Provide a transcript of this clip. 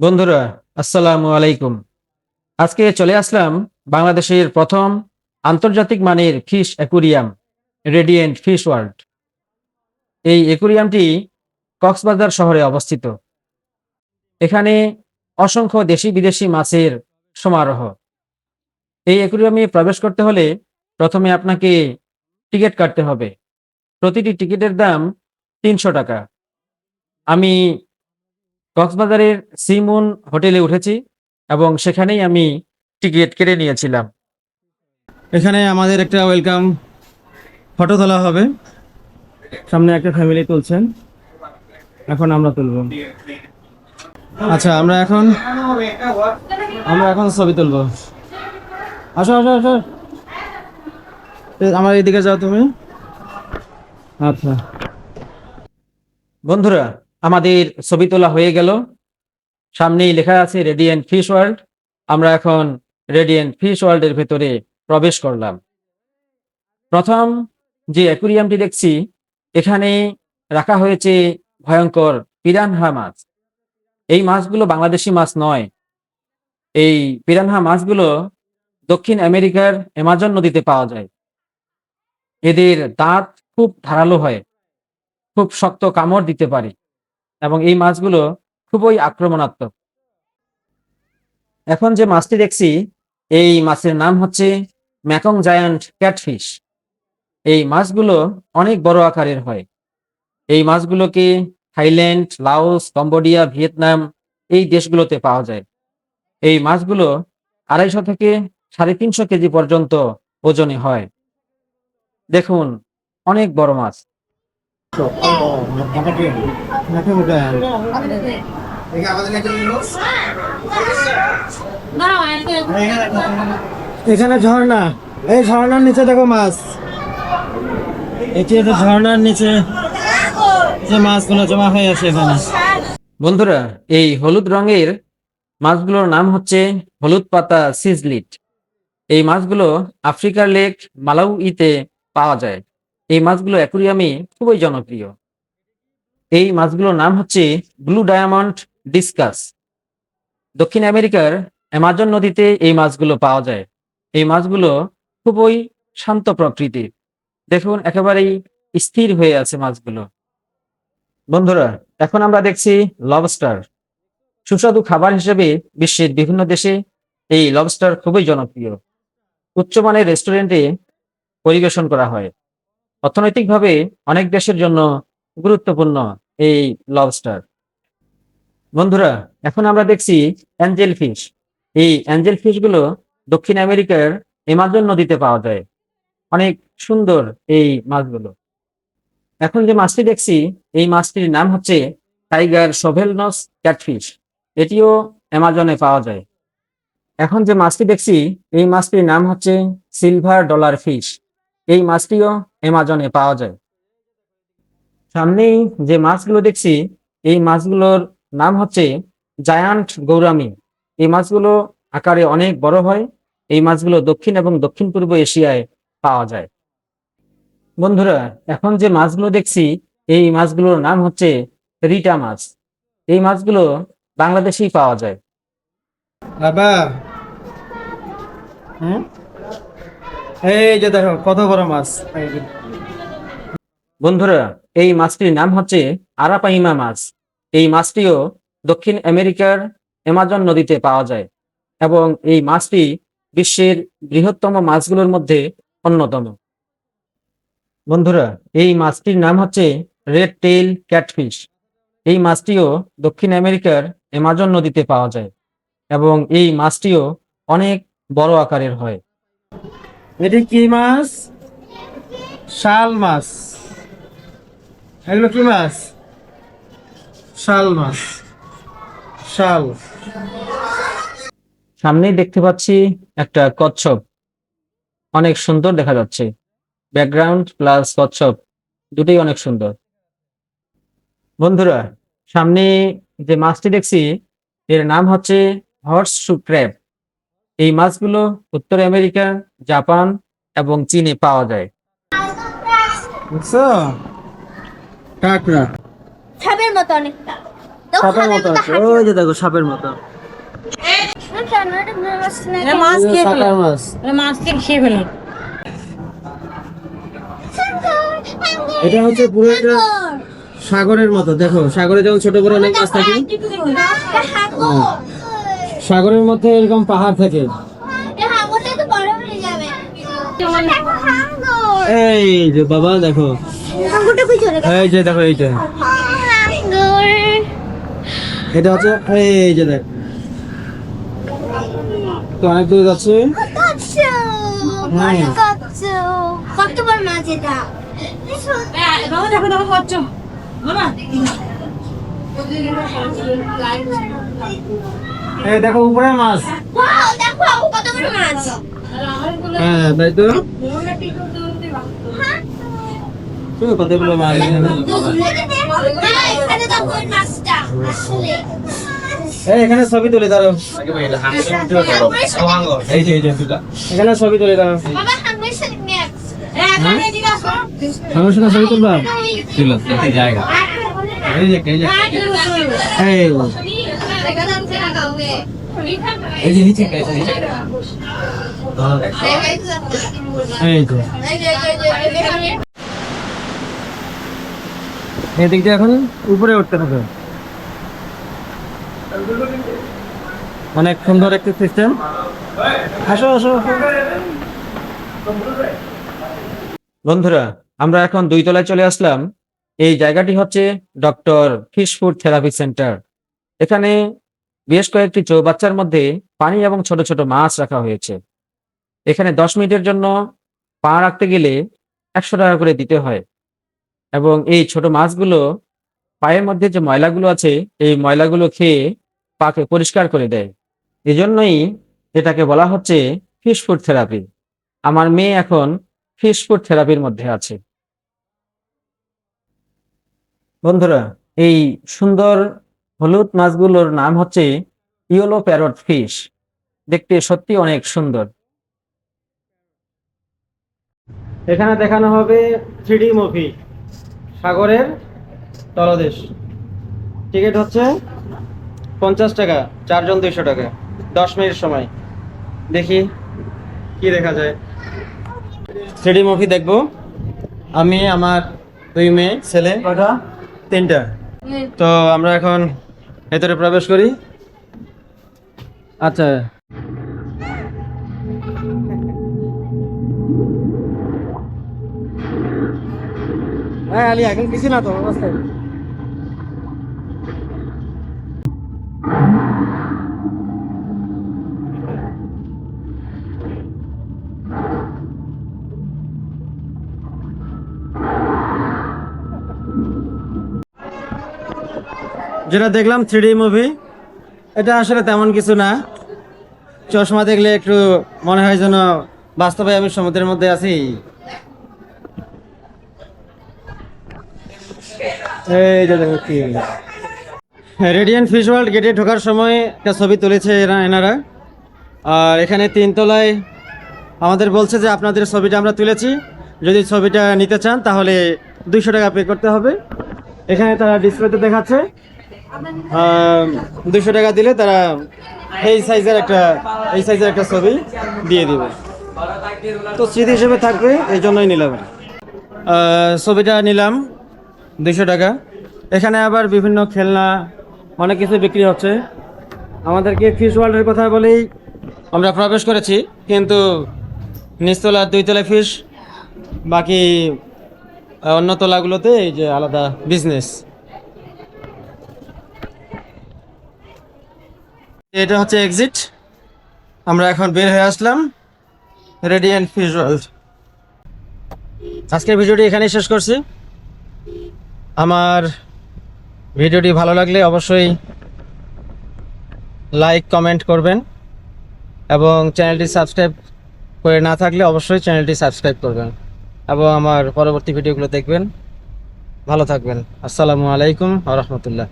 বন্ধুরা, আসসালামু আলাইকুম। আজকে চলে আসলাম বাংলাদেশের প্রথম আন্তর্জাতিক মানের fish aquarium radiant fish world এই অ্যাকুরিয়ামটি কক্সবাজার শহরে অবস্থিত। এখানে অসংখ্য দেশি বিদেশি মাছের সমারোহ। এই অ্যাকুরিয়ামে প্রবেশ করতে হলে প্রথমে আপনাকে টিকিট কাটতে হবে। প্রতিটি টিকিটের দাম তিনশো টাকা। আমি কক্সবাজারের সিমুন হোটেলে উঠেছি এবং সেখানেই আমি টিকিট কেটে নিয়েছিলাম। এখানে আমাদের একটা ওয়েলকাম ফটো তোলা হবে। সামনে একটা ফ্যামিলি তুলছেন। এখন আমরা তুলব। আচ্ছা আমরা এখন আমরা এখন ছবি তুলবো। আসো আসো আসো। আমার এদিকে যাও তুমি। আচ্ছা। বন্ধুরা আমাদের ছবি তোলা হয়ে গেল। সামনেই লেখা আছে রেডিয়েন্ট ফিশ ওয়ার্ল্ড আমরা এখন রেডিয়েন্ট ফিশ ওয়ার্ল্ডের ভেতরে প্রবেশ করলাম। প্রথম যে অ্যাকুরিয়ামটি দেখছি, এখানে রাখা হয়েছে ভয়ঙ্কর পিরানহা মাছ। এই মাছগুলো বাংলাদেশি মাছ নয়। এই পিরানহা মাছগুলো দক্ষিণ আমেরিকার অ্যামাজন নদীতে পাওয়া যায়। এদের দাঁত খুব ধারালো হয়। খুব শক্ত কামড় দিতে পারে। এবং এই মাছগুলো খুবই আক্রমণাত্মক। এখন যে মাছটি দেখছি, এই মাছের নাম হচ্ছে ম্যাকং জায়ান্ট ক্যাটফিশ। এই মাছগুলো অনেক বড় আকারের হয়। এই মাছগুলোকে থাইল্যান্ড, লাওস, কম্বোডিয়া, ভিয়েতনাম এই দেশগুলোতে পাওয়া যায়। এই মাছগুলো আড়াইশো থেকে সাড়ে তিনশো কেজি পর্যন্ত ওজনে হয়। দেখুন, অনেক বড় মাছ। এখানে ঝর্ণা। এই ঝর্ণার নিচে দেখো মাছ। এটি একটা ঝর্ণার নিচে যে মাছগুলো জমা হয়ে আছে এখানে। বন্ধুরা, এই হলুদ রঙের মাছগুলোর নাম হচ্ছে হলুদ পাতা সিজলিট। এই মাছগুলো আফ্রিকার লেক মালাউইতে পাওয়া যায়। এই মাছগুলো অ্যাকুরিয়ামে খুবই জনপ্রিয়। এই মাছগুলোর নাম হচ্ছে ব্লু ডায়মন্ড ডিসকাস। দক্ষিণ আমেরিকার অ্যামাজন নদীতে এই মাছগুলো পাওয়া যায়। এই মাছগুলো খুবই শান্ত প্রকৃতির। দেখুন, একেবারেই স্থির হয়ে আছে মাছগুলো। বন্ধুরা, এখন আমরা দেখছি লবস্টার সুস্বাদু খাবার হিসেবে বিশ্বের বিভিন্ন দেশে এই লবস্টার খুবই জনপ্রিয়। উচ্চমানের রেস্টুরেন্টে পরিবেশন করা হয়। অর্থনৈতিকভাবে অনেক দেশের জন্য গুরুত্বপূর্ণ এই লবস্টার বন্ধুরা, এখন আমরা দেখছি অ্যাঞ্জেল ফিশ এই অ্যাঞ্জেল ফিশগুলো দক্ষিণ আমেরিকার এমাজন নদীতে পাওয়া যায়। অনেক সুন্দর এই মাছগুলো। এখন যে মাছটি দেখছি, এই মাছটির নাম হচ্ছে টাইগার সোভেলনস ক্যাটফিশ এটিও অ্যামাজনে পাওয়া যায়। এখন যে মাছটি দেখছি, এই মাছটির নাম হচ্ছে সিলভার ডলার ফিশ এই মাছটিও অ্যামাজনে পাওয়া যায়। সামনেই যে মাছগুলো দেখছি এই মাছগুলোর নাম হচ্ছে জায়ান্ট গৌরামি। এই মাছগুলো আকারে অনেক বড় হয়। এই মাছগুলো দক্ষিণ এবং দক্ষিণ পূর্ব এশিয়ায় পাওয়া যায়। বন্ধুরা এখন যে মাছগুলো দেখছি এই মাছগুলোর নাম হচ্ছে রিটা মাছ। এই মাছগুলো বাংলাদেশেই পাওয়া যায়। বাবা। হুম? যে দেখো, কত বড় মাছ। বন্ধুরা, এই মাছটির নাম হচ্ছে আরাপাইমা মাছ। এই মাছটিও দক্ষিণ আমেরিকার অ্যামাজন নদীতে পাওয়া যায় এবং এই মাছটি বিশ্বের বৃহত্তম মাছগুলোর মধ্যে অন্যতম। বন্ধুরা, এই মাছটির নাম হচ্ছে রেড টেইল ক্যাটফিশ। এই মাছটিও দক্ষিণ আমেরিকার অ্যামাজন নদীতে পাওয়া যায় এবং এই মাছটিও অনেক বড় আকারের হয়। এটি কি মাছ? শাল মাছ। এগুলো কি মাছ? শাল মাছ। শাল। সামনেই দেখতে পাচ্ছি একটা কচ্ছপ। অনেক সুন্দর দেখা যাচ্ছে। ব্যাকগ্রাউন্ড প্লাস কচ্ছপ দুটোই অনেক সুন্দর। বন্ধুরা, সামনে যে মাছটি দেখছি, এর নাম হচ্ছে হর্স শু ক্র্যাব। এই মাছগুলো উত্তর আমেরিকা জাপান এবং চীনে পাওয়া যায়। বুঝছ? কাঁকড়া ছাবের মতো অনেকটা। সাপের মতো আছে। ওই যে দেখো সাপের মতো। মাছ খেয়ে ফেলে। মাছ এটা খেয়ে ফেলে। এটা হচ্ছে পুরো একটা সাগরের মতো। দেখো সাগরে যেমন ছোট বড় অনেক মাছ থাকে সাগরের মধ্যে এরকম পাহাড় থাকে। এই যে বাবা, দেখো। এই যে দেখো, এইটা। এটা হচ্ছে, এই যে দেখ। তো অনেক দূর যাচ্ছে। মাছ এটা দেখো দেখো এই দেখো উপরে মাছ। ওয়াও দেখো কত বড় মাছ। হ্যাঁ তাই তো? তুমি কতগুলো মাছ হ্যাঁ, এখানে ছবি তুলে দাও এই যে এই যে এখানে ছবি তুলে আমার সঙ্গে ছবি তুলবা। জায়গা। এই যে এই যে। এই যে নিচে এই যে এই দিক দিয়ে এখন উপরে উঠতে হবে অনেক সুন্দর একটি সিস্টেম আসো আসো আসো। বন্ধুরা আমরা এখন দুই তলায় চলে আসলাম। এই জায়গাটি হচ্ছে doctor fish food therapy centre. এখানে বেশ কয়েকটি চৌবাচ্চার মধ্যে পানি এবং ছোট ছোট মাছ রাখা হয়েছে। এখানে দশ মিনিটের জন্য পা রাখতে গেলে একশো টাকা করে দিতে হয়। এবং এই ছোট মাছগুলো পায়ের মধ্যে যে ময়লাগুলো আছে, এই ময়লাগুলো খেয়ে পাকে পরিষ্কার করে দেয়। এজন্যই এটাকে বলা হচ্ছে ফিশ ফুড থেরাপি আমার মেয়ে এখন ফিশ ফুড থেরাপির মধ্যে আছে। বন্ধুরা, এই সুন্দর হলুদ মাছগুলোর নাম হচ্ছে ইয়েলো প্যারট ফিশ। দেখতে সত্যি অনেক সুন্দর। এখানে দেখানো হবে থ্রিডি মুভি সাগরের তলদেশ। টিকিট হচ্ছে পঞ্চাশ টাকা চারজন দুইশো টাকা দশ মিনিট সময়। দেখি কি দেখা যায়। থ্রিডি মুভি দেখব। আমি আমার দুই মেয়ে ছেলে কটা তিনটা। তো আমরা এখন ভেতরে প্রবেশ করি। আচ্ছা। হ্যাঁ আলি এখন কিছু না তো অবস্থায়। যেটা দেখলাম থ্রিডি মুভি এটা আসলে তেমন কিছু না। চশমা দেখলে একটু মনে হয় যেন বাস্তবে আমি সমুদ্রের মধ্যে আছি। এই কি। রেডিয়েন্ট ফিশ ওয়ার্ল্ড গেটে ঢোকার সময় একটা ছবি তুলেছে এরা এনারা। আর এখানে তিনতলায় আমাদের বলছে যে আপনাদের ছবিটা আমরা তুলেছি। যদি ছবিটা নিতে চান তাহলে দুইশো টাকা পে করতে হবে। এখানে তারা ডিসপ্লেতে দেখাচ্ছে। দুশো টাকা দিলে তারা এই সাইজের একটা, এই সাইজের একটা ছবি দিয়ে দিবে। তো স্মৃতি হিসেবে থাকবে, এই জন্যই নিলাম ছবিটা নিলাম দুশো টাকা। এখানে আবার বিভিন্ন খেলনা, অনেক কিছু বিক্রি হচ্ছে। আমাদেরকে ফিশ ওয়ার্ল্ডের কথা বলেই আমরা প্রবেশ করেছি, কিন্তু নিচতলা, দুইতলা ফিশ বাকি অন্য তলাগুলোতে এই যে আলাদা বিজনেস এটা হচ্ছে এক্সিট আমরা এখন বের হয়ে আসলাম। রেডিয়েন্ট ওয়ার্ল্ড আজকের ভিডিওটি এখানেই শেষ করছি। আমার ভিডিওটি ভালো লাগলে অবশ্যই লাইক কমেন্ট করবেন এবং চ্যানেলটি সাবস্ক্রাইব করে না থাকলে অবশ্যই চ্যানেলটি সাবস্ক্রাইব করবেন এবং আমার পরবর্তী ভিডিওগুলো দেখবেন। ভালো থাকবেন। আসসালামু আলাইকুম আ রহমতুল্লাহ।